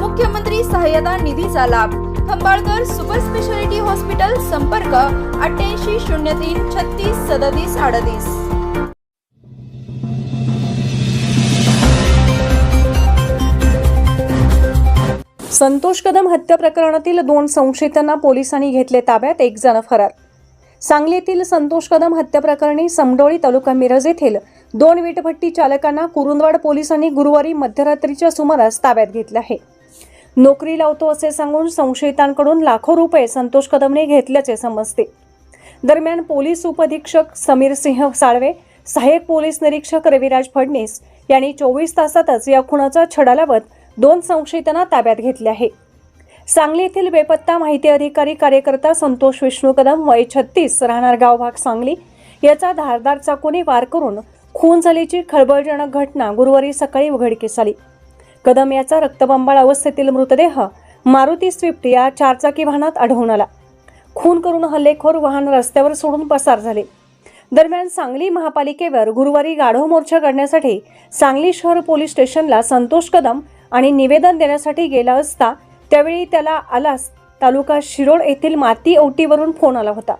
मुख्यमंत्री सहाय्यता निधीचा लाभ. खंबाळकर सुपर स्पेशालिटी हॉस्पिटल संपर्क अठ्ठ्याऐंशी शून्य तीन छत्तीस सदतीस अडतीस. संतोष कदम हत्या प्रकरणातील दोन संशयितांना पोलिसांनी घेतले ताब्यात एक जण फरार. सांगलीतील संतोष कदम हत्या प्रकरणी समडोळी तालुका मिरज येथील दोन वीटभट्टी चालकांना कुरुंदवाड पोलिसांनी गुरुवारी मध्यरात्रीच्या सुमारास ताब्यात घेतले आहे. नोकरी लावतो असे सांगून संशयितांकडून लाखो रुपये संतोष कदमने घेतल्याचे समजते. दरम्यान पोलीस उपअधीक्षक समीर सिंह साळवे सहाय्यक पोलीस निरीक्षक रविराज फडणीस यांनी चोवीस तासातच या खुनाचा छडा लावत दोन संशयितांना ताब्यात घेतले आहे. सांगली येथील बेपत्ता माहिती अधिकारी कार्यकर्ता संतोष विष्णू कदम वय छत्तीस राहणार गावभाग सांगली याचा धारदार चाकूने वार करून खून झाल्याची खळबळजनक घटना गुरुवारी सकाळी उघडकीस आली. कदम याचा रक्तबंबाळ अवस्थेतील मृतदेह मारुती स्विफ्ट या चारचाकी वाहनात आढळून आला. खून करून हल्लेखोर वाहन रस्त्यावर सोडून पसार झाले. दरम्यान सांगली महापालिकेवर गुरुवारी गाढव मोर्चा काढण्यासाठी सांगली शहर पोलीस स्टेशनला संतोष कदम आणि निवेदन देण्यासाठी गेला असता त्यावेळी त्याला आलास तालुका शिरोळ येथील माती ओटीवरून फोन आला होता.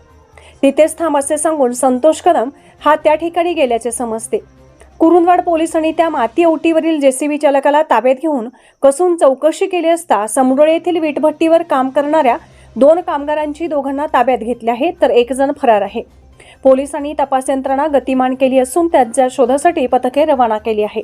तिथेच थांब असे सांगून संतोष कदम हा त्या ठिकाणी गेल्याचे समजते. कुरुंदवाड पोलिसांनी त्या माती ओटीवरील जेसीबी चालकाला ताब्यात घेऊन कसून चौकशी केली असता समडोळे येथील वीटभट्टीवर काम करणाऱ्या दोन कामगारांची दोघांना ताब्यात घेतले आहे तर एक जण फरार आहे. पोलिसांनी तपास यंत्रणा गतिमान केली असून त्यांच्या शोधासाठी पथके रवाना केली आहे.